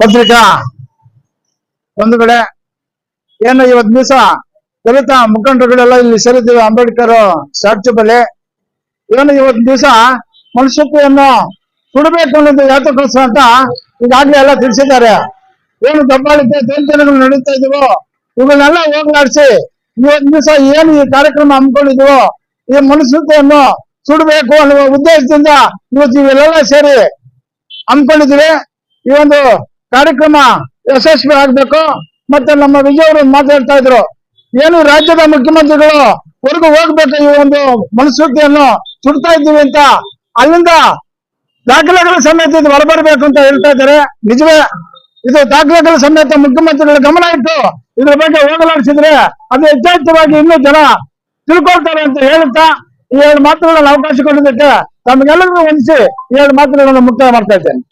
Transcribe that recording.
ಪತ್ರಿಕಾ? ಒಂದು ಕಡೆ, ಏನು ಇವತ್ತು ದಿವಸ ದಲಿತ ಮುಖಂಡರುಗಳೆಲ್ಲ ಇಲ್ಲಿ ಸೇರಿದ್ದೀವಿ, ಅಂಬೇಡ್ಕರ್ ಸ್ಟ್ಯಾಚ್ಯೂ ಬಳಿ. ಏನು ಇವತ್ತು ದಿವಸ ಮನುಷ್ಯತ್ವವನ್ನು ಸುಡಬೇಕು ಅನ್ನೋದು ಯಾತಕ್ಕೋಸ್ಕರ ಅಂತ ಈಗಾಗಲೇ ಎಲ್ಲ ತಿಳಿಸಿದ್ದಾರೆ. ಏನು ದಬ್ಬಾಳಿಕೆ ದೌರ್ಜನ್ಯಗಳು ನಡೀತಾ ಇದೀವೋ ಇವುಗಳನ್ನೆಲ್ಲ ಹೋಗ್ಲಾಡಿಸಿ ಇವತ್ತು ದಿವಸ ಏನು ಈ ಕಾರ್ಯಕ್ರಮ ಹಮ್ಮಿಕೊಂಡಿದ್ವು, ಈ ಮನುಷ್ಯತ್ವವನ್ನು ಸುಡಬೇಕು ಅನ್ನುವ ಉದ್ದೇಶದಿಂದ ಇವತ್ತು ಇವೆಲ್ಲ ಸೇರಿ ಹಮ್ಮಿಕೊಂಡಿದ್ದೀವಿ. ಈ ಒಂದು ಕಾರ್ಯಕ್ರಮ ಯಶಸ್ವಿ ಆಗ್ಬೇಕು. ಮತ್ತೆ ನಮ್ಮ ವಿಜಯ್ ಅವರು ಮಾತಾಡ್ತಾ ಇದ್ರು. ಏನು ರಾಜ್ಯದ ಮುಖ್ಯಮಂತ್ರಿಗಳು ಹೊರಗೆ ಹೋಗ್ಬೇಕು ಈ ಒಂದು ಮನಸ್ಸುದ್ದಿಯನ್ನು ಸುಡ್ತಾ ಇದ್ದೀವಿ ಅಂತ. ಅಲ್ಲಿಂದ ದಾಖಲೆಗಳ ಸಮೇತ ಇದು ಹೊರಬರಬೇಕು ಅಂತ ಹೇಳ್ತಾ ಇದ್ದಾರೆ. ನಿಜವೇ ಇದು ದಾಖಲೆಗಳ ಸಮೇತ ಮುಖ್ಯಮಂತ್ರಿಗಳ ಗಮನ ಇಟ್ಟು ಇದ್ರ ಬಗ್ಗೆ ಹೋಗಲಾಡಿಸಿದ್ರೆ ಅದು ಹೆಚ್ಚೆಚ್ಚವಾಗಿ ಇನ್ನೂ ಜನ ತಿಳ್ಕೊಳ್ತಾರೆ ಅಂತ ಹೇಳುತ್ತಾ ಈ ಎರಡು ಮಾತುಗಳನ್ನು ಅವಕಾಶ ಕೊಟ್ಟಿದ್ದಕ್ಕೆ ತಮಗೆಲ್ಲರಿಗೂ ಈ ಎರಡು ಮಾತುಗಳನ್ನು ಮುಕ್ತಾಯ ಮಾಡ್ತಾ ಇದ್ದೇನೆ.